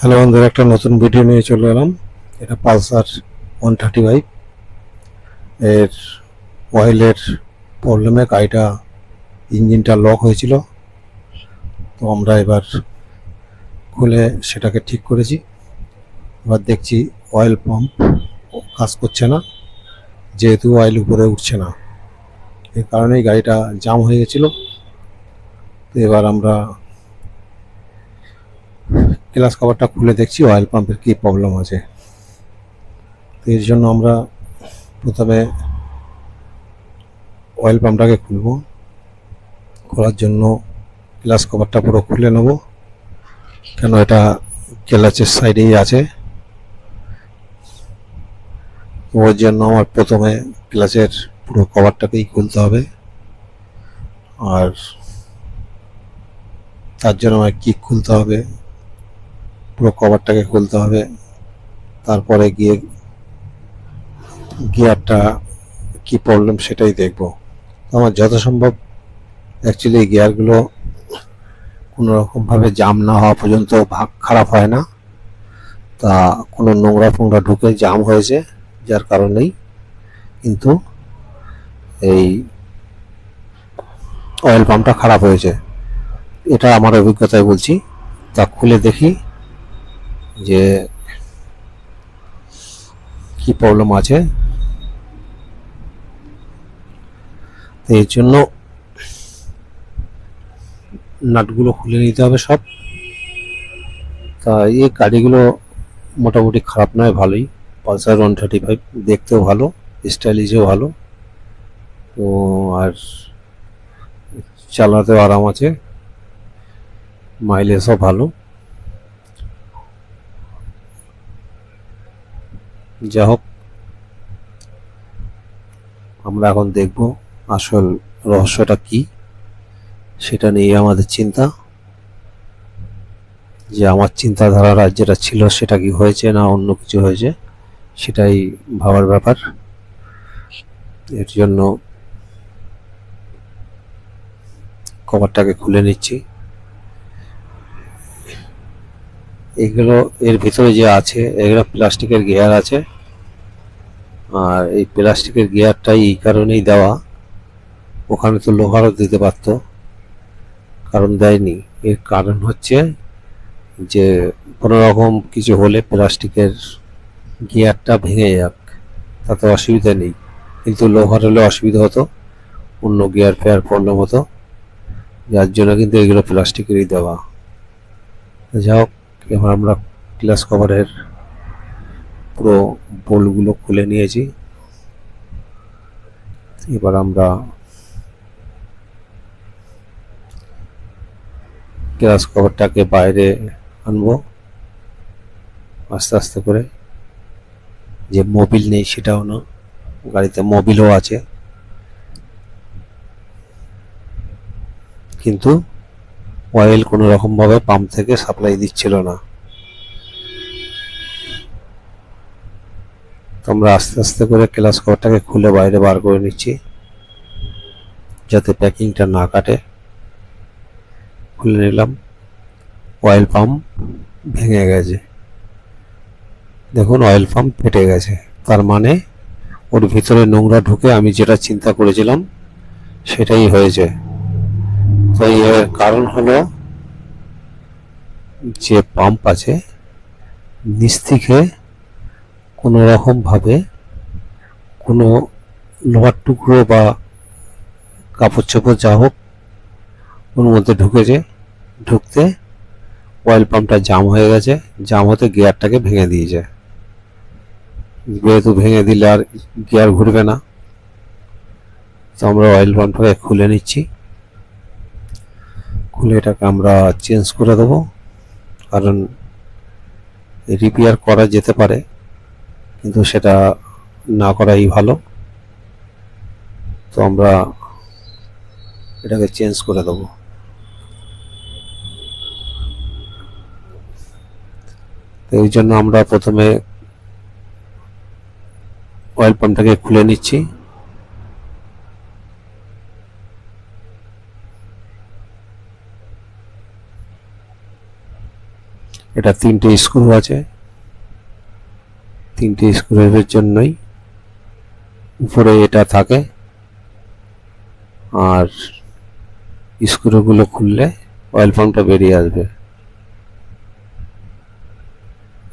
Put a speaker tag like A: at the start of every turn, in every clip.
A: Hello বন্ধুরা, একটা নতুন ভিডিও নিয়ে চলে এলাম। এটা পালসার ওয়ান থার্টি ফাইভ এর অয়েলের প্রবলেমে গাড়িটা ইঞ্জিনটা লক হয়েছিল। তো আমরা এবার খুলে সেটাকে ঠিক করেছি। এবার দেখছি অয়েল পাম্প কাজ করছে না, যেহেতু অয়েল উপরে উঠছে না। এই কারণেই গাড়িটা জাম হয়ে গেছিল। তো এবার আমরা গ্লাস কভারটা খুলে দেখছি অয়েল পাম্পের কী প্রবলেম আছে। তো এর জন্য আমরা প্রথমে অয়েল পাম্পটাকে খুলবো। খোলার জন্য গ্লাস কভারটা পুরো খুলে নেব। কেন এটা গ্লাসের সাইডেই আছে। ওর জন্য আমার প্রথমে গ্লাসের পুরো কভারটাকেই খুলতে হবে। আর তার জন্য আমার কিক খুলতে হবে? পুরো কভারটাকে খুলতে হবে। তারপরে গিয়ে গিয়ারটা কি প্রবলেম সেটাই দেখব। আমার যত সম্ভব অ্যাকচুয়ালি এই গিয়ারগুলো কোনো রকমভাবে জাম না হওয়া পর্যন্ত ভাগ খারাপ হয় না। তা কোনো নোংরা ফোংরা ঢুকে জাম হয়েছে, যার কারণেই কিন্তু এই অয়েল পাম্পটা খারাপ হয়েছে। এটা আমার অভিজ্ঞতায় বলছি। তা খুলে দেখি। যে কি প্রবলেম আছে? এর জন্য নাটগুলো খুলে নিতে হবে সব। তা এই গাড়িগুলো মোটামুটি খারাপ নয়, ভালোই। পালসার ওয়ান থার্টি ফাইভ দেখতেও ভালো স্টাইলিশও ভালো। তো আর চালাতেও আরাম আছে। মাইলেজও ভালো। যা হোক আমরা এখন দেখব আসল রহস্যটা কি, সেটা নিয়ে আমাদের চিন্তা, যে আমার চিন্তাধারার যেটা ছিল, সেটা কি হয়েছে না অন্য কিছু হয়েছে, সেটাই ভাবার ব্যাপার। এর জন্য কভারটাকে খুলে নিচ্ছি। এগুলো, এর ভিতরে যে আছে, এগুলো প্লাস্টিকের গিয়ার আছে। আর এই প্লাস্টিকের গিয়ারটাই এই কারণেই দেওয়া। ওখানে তো লোহারও দিতে পারতো, কারণ দেয়নি। এর কারণ হচ্ছে যে কোনো রকম কিছু হলে প্লাস্টিকের গিয়ারটা ভেঙে যাক, তাতে অসুবিধা নেই। কিন্তু লোহার হলে অসুবিধা হতো, অন্য গিয়ার ফেয়ার প্রবলেম হতো। যার জন্য কিন্তু এগুলো প্লাস্টিকেরই দেওয়া। যা হোক, এবার আমরা গ্লাস কভারের পুরো বোলগুলো খুলে নিয়েছি। এবার আমরা গ্লাস কভারটাকে বাইরে আনব। আস্তে আস্তে করে। যে মোবিল নেই সেটাও না। গাড়িতে মোবিলও আছে। কিন্তু অয়েল কোনো রকমভাবে পাম্প থেকে সাপ্লাই দিচ্ছিল না। আমরা আস্তে আস্তে করে ক্লাস কভারটাকে খুলে বাইরে বার করে নিচ্ছি, যাতে প্যাকিংটা না কাটে। খুলে নিলাম। অয়েল পাম্প ভেঙে গেছে। দেখুন অয়েল পাম্প ফেটে গেছে। তার মানে ওর ভিতরে নোংরা ঢুকে আমি যেটা চিন্তা করেছিলাম, সেটাই হয়েছে। তো এর কারণ হলো যে পাম্প আছে, নিচ থেকে কোনো রকমভাবে কোনো লোহার টুকরো বা কাপড় চোপড় যা হোক, ওর মধ্যে ঢুকেছে ঢুকতে অয়েল পাম্পটা জাম হয়ে গেছে জাম হতে গিয়ারটাকে ভেঙে দিয়েছে যেহেতু ভেঙে দিলে আর গিয়ার ঘুরবে না, তো আমরা অয়েল পাম্পটাকে খুলে নিচ্ছি। খুলে এটাকে আমরা চেঞ্জ করে দেবো, কারণ রিপেয়ার করা যেতে পারে। কিন্তু সেটা না করাই ভালো। তো আমরা এটাকে চেঞ্জ করে দেবো। তো এই জন্য আমরা প্রথমে অয়েল পাম্পটাকে খুলে নিচ্ছি। এটা তিনটে স্ক্রু আছে। তিনটে স্ক্রুর জন্যই উপরে এটা থাকে। আর স্ক্রুগুলো খুললে অয়েল পাম্পটা বেরিয়ে আসবে।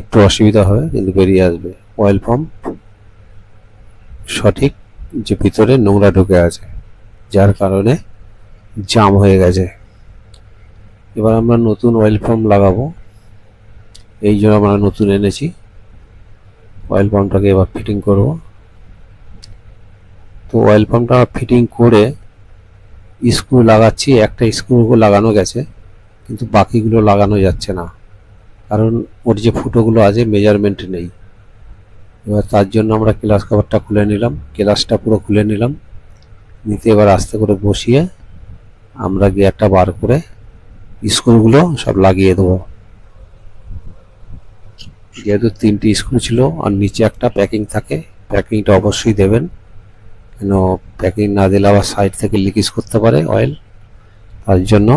A: একটু অসুবিধা হবে, কিন্তু বেরিয়ে আসবে। অয়েল পাম্প সঠিক যে ভিতরে নোংরা ঢুকে আছে, যার কারণে জাম হয়ে গেছে। এবার আমরা নতুন অয়েল পাম্প লাগাবো। এই জন্য আমরা নতুন এনেছি। অয়েল পাম্পটাকে এবার ফিটিং করব। তো অয়েল পাম্পটা ফিটিং করে স্ক্রু লাগাচ্ছি, একটা স্ক্রু লাগানো গেছে, কিন্তু বাকিগুলো লাগানো যাচ্ছে না। কারণ ওর যে ফুটোগুলো আছে মেজারমেন্ট নেই। এবার তার জন্য আমরা ক্লাস কভারটা খুলে নিলাম ক্লাসটা পুরো খুলে নিলাম। নিতে এবার আস্তে করে বসিয়ে আমরা গিয়ারটা বার করে স্ক্রুগুলো সব লাগিয়ে দেবো। যেহেতু তিনটি স্ক্রু ছিল আর নিচে একটা প্যাকিং থাকে প্যাকিংটা অবশ্যই দেবেন। কেন প্যাকিং না দিলে আবার সাইড থেকে লিকেজ করতে পারে অয়েল তার জন্য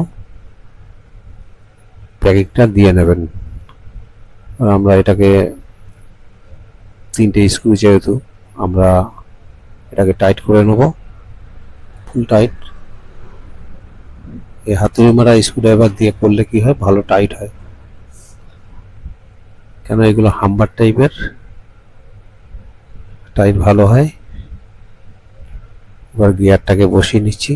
A: প্যাকিংটা দিয়ে নেবেন। আর আমরা এটাকে, তিনটে স্ক্রু যেহেতু, আমরা এটাকে টাইট করে নেব। ফুল টাইট এই হাতুড়ি মারা স্ক্রুড্রাইভার দিয়ে করলে কি হয়? ভালো টাইট হয়। কেন এগুলো হাম্বার টাইপের? টাইট ভালো হয়। এবার গিয়ারটাকে বসিয়ে নিচ্ছি।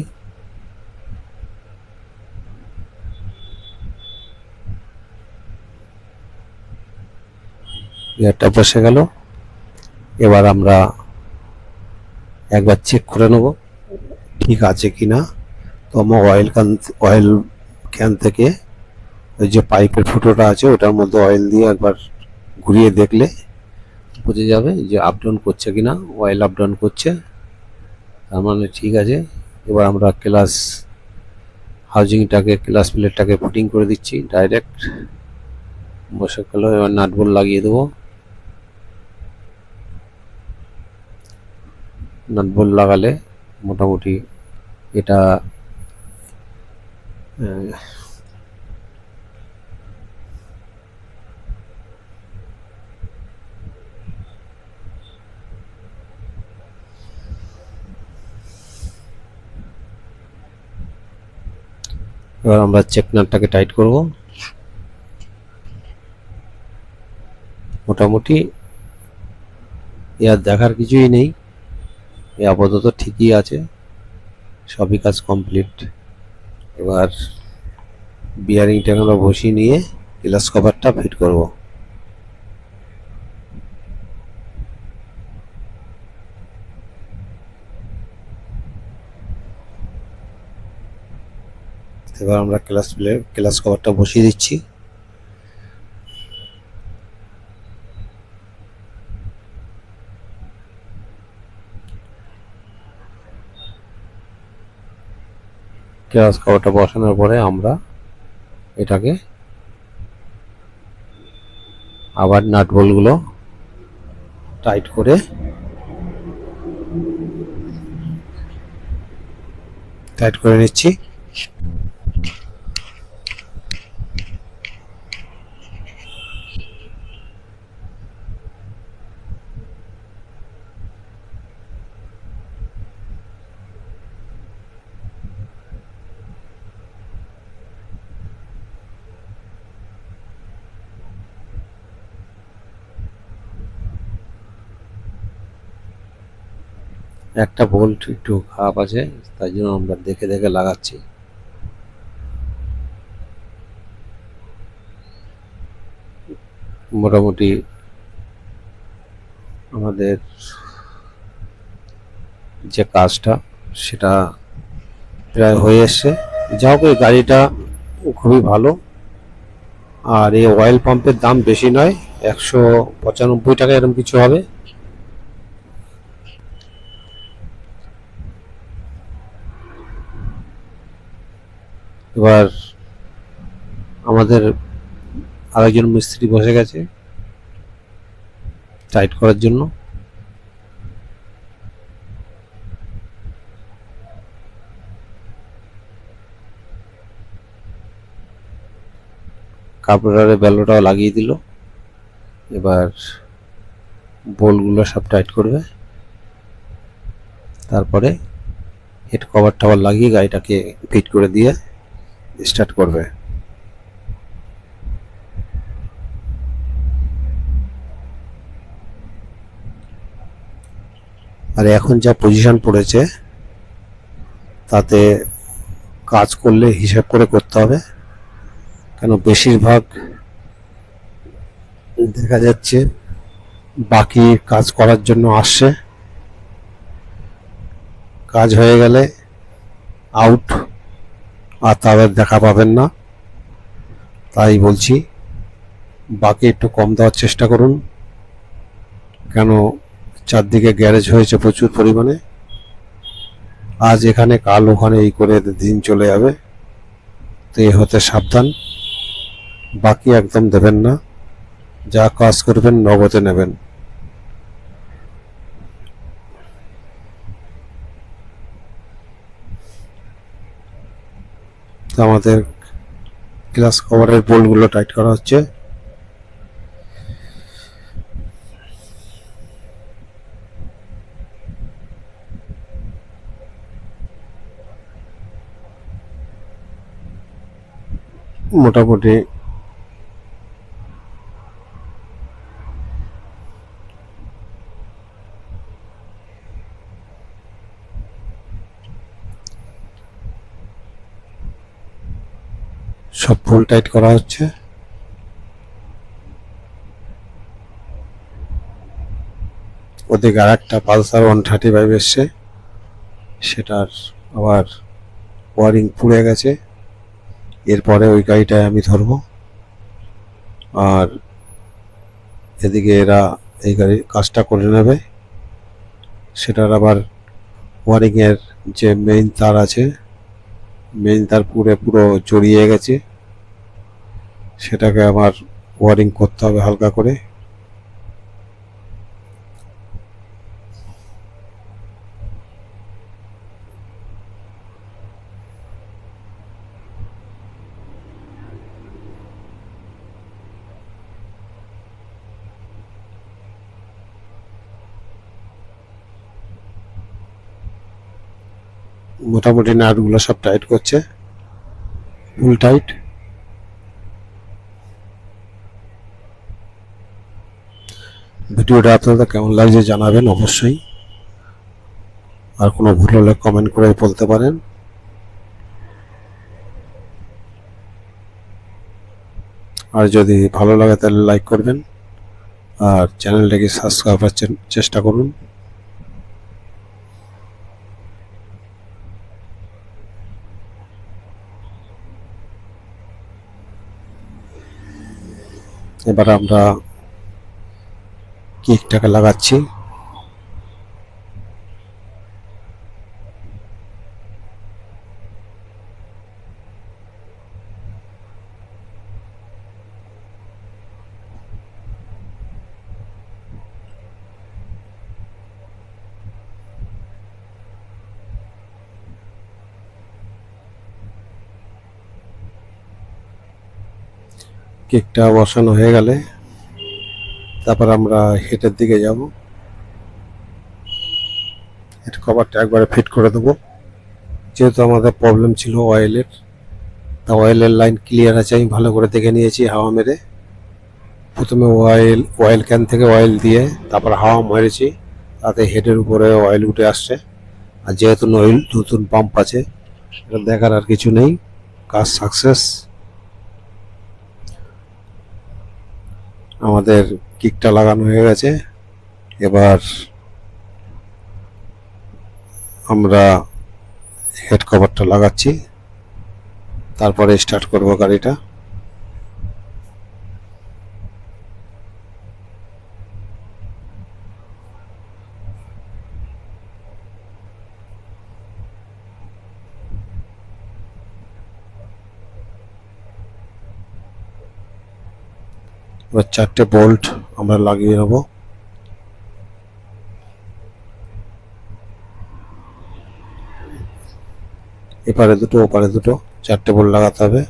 A: গিয়ারটা বসে গেল। এবার আমরা একবার চেক করে নেব ঠিক আছে কি না। তো আমার অয়েল ক্যান অয়েল ক্যান থেকে ওই যে পাইপের ফুটোটা আছে, ওটার মধ্যে অয়েল দিয়ে একবার ঘুরিয়ে দেখলে বোঝা যাবে যে আপ ডাউন করছে কিনা অয়েল আপ ডাউন করছে। তার মানে ঠিক আছে, এবার আমরা ক্লাস হাউজিংটাকে ক্লাস প্লেটটাকে ফিটিং করে দিচ্ছি ডাইরেক্ট বসে গেল, এবার নাট বোল্ট লাগিয়ে দেবো। নাট বোল্ট লাগালে মোটামুটি এটা এবার আমরা চেক নাটটাকে টাইট করব। মোটামুটি আর দেখার কিছুই নেই। এ আপাতত ঠিকই আছে। সবই কাজ কমপ্লিট এবার বিয়ারিংটা আমরা বসিয়ে নিয়ে গ্লাস কভারটা ফিট করব। এবার আমরা ক্লাস প্লে ক্লাস কভারটা বসিয়ে দিচ্ছি। ক্লাস কভারটা বসানোর পরে আমরা এটাকে আবার নাট বলগুলো টাইট করে টাইট করে নিচ্ছি। একটা বোল্ট একটু খারাপ আছে তাই জন্য আমরা দেখে দেখে লাগাচ্ছি। মোটামুটি আমাদের যে কাজটা, সেটা প্রায় হয়ে এসছে। যা হোক গাড়িটা খুবই ভালো। আর এই অয়েল পাম্পের দাম বেশি নয়, একশো পঁচানব্বই টাকা এরকম কিছু হবে। এবার আমাদের আরেকজন মিস্ত্রি বসে গেছে টাইট করার জন্য। কার্বোরেটারে বেলোটাও লাগিয়ে দিল। এবার বোলগুলো সব টাইট করবে। তারপরে হেড কভার টাভার লাগিয়ে গাড়িটাকে ফিট করে দিয়ে স্টার্ট করবে। আর এখন যা পজিশন পড়েছে, তাতে কাজ করলে হিসাব করে করতে হবে। কেন বেশিরভাগ দেখা যাচ্ছে বাকি কাজ করার জন্য আসছে। কাজ হয়ে গেলে আউট আর তাদের দেখা পাবেন না। তাই বলছি, বাকি একটু কম দেওয়ার চেষ্টা করুন। কেন, চারদিকে গ্যারেজ হয়েছে প্রচুর পরিমাণে। আজ এখানে, কাল ওখানে এই করে দিন চলে যাবে। তো এ হতে সাবধান। বাকি একদম দেবেন না। যা কাজ করবেন, নগদে নেবেন। আমাদের গ্লাস কভারের বোল্টগুলো টাইট করা হচ্ছে। মোটামুটি সব ফুল টাইট করা হচ্ছে। ওদিকে আর একটা পালসার ওয়ান থার্টি ফাইভ এসছে। সেটার আবার ওয়ারিং পুড়ে গেছে। এরপরে ওই গাড়িটায় আমি ধরবো। আর এদিকে এরা এই গাড়ির কাজটা করে নেবে। সেটার আবার ওয়ারিংয়ের যে মেইন তার আছে মেইন তার পুরো পুরো জড়িয়ে গেছে। সেটাকে আমার ওয়ারিং করতে হবে হালকা করে। মোটামুটি নাটগুলো সব টাইট করছে। ফুল টাইট ভিডিওটা আপনাদের কেমন লাগছে জানাবেন অবশ্যই। আর কোনো ভুল হলে কমেন্ট করে বলতে পারেন। আর যদি ভালো লাগে তাহলে লাইক করবেন। আর চ্যানেলটাকে সাবস্ক্রাইব করার চেষ্টা করুন। এবার আমরা কেকটাকে লাগাচ্ছি? কেকটা বসানো হয়ে গেলে তারপর আমরা হেডের দিকে যাব। হেড কভারটা একবারে ফিট করে দেবো। যেহেতু আমাদের প্রবলেম ছিল অয়েলের তা অয়েলের লাইন ক্লিয়ার আছে, আমি ভালো করে দেখে নিয়েছি হাওয়া মেরে। প্রথমে অয়েল অয়েল ক্যান থেকে অয়েল দিয়ে তারপর হাওয়া মেরেছি, তাতে হেডের উপরে অয়েল উঠে আসছে। আর যেহেতু নইল নতুন পাম্প আছে, এটা দেখার আর কিছু নেই। কাজ সাকসেস আমাদের কিকটা লাগানো হয়ে গেছে। এবার আমরা হেড কভারটা লাগাচ্ছি। তারপরে স্টার্ট করব গাড়িটা। এবার চারটে বোল্ট আমরা লাগিয়ে নেব। এপারে দুটো, ওপারে দুটো চারটে বোল্ট লাগাতে হবে।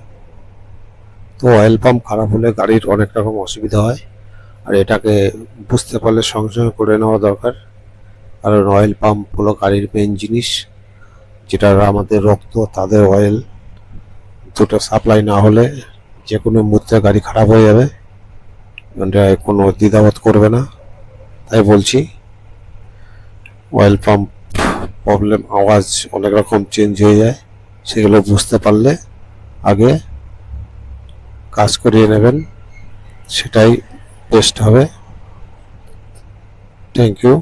A: তো অয়েল পাম্প খারাপ হলে গাড়ির অনেক রকম অসুবিধা হয়। আর এটাকে বুঝতে পারলে সঙ্গে সঙ্গে করে নেওয়া দরকার। কারণ অয়েল পাম্প হলো গাড়ির মেন জিনিস। যেটা আমাদের রক্ত, তাদের অয়েল দুটো সাপ্লাই না হলে যে কোনো মুহূর্তে গাড়ি খারাপ হয়ে যাবে। কোনো দ্বিধাবোধ করবে না। তাই বলছি অয়েল পাম্প প্রবলেম আওয়াজ অনেক রকম চেঞ্জ হয়ে যায়, সেগুলো বুঝতে পারলে আগে কাজ করিয়ে নেবেন, সেটাই বেস্ট হবে। Thank you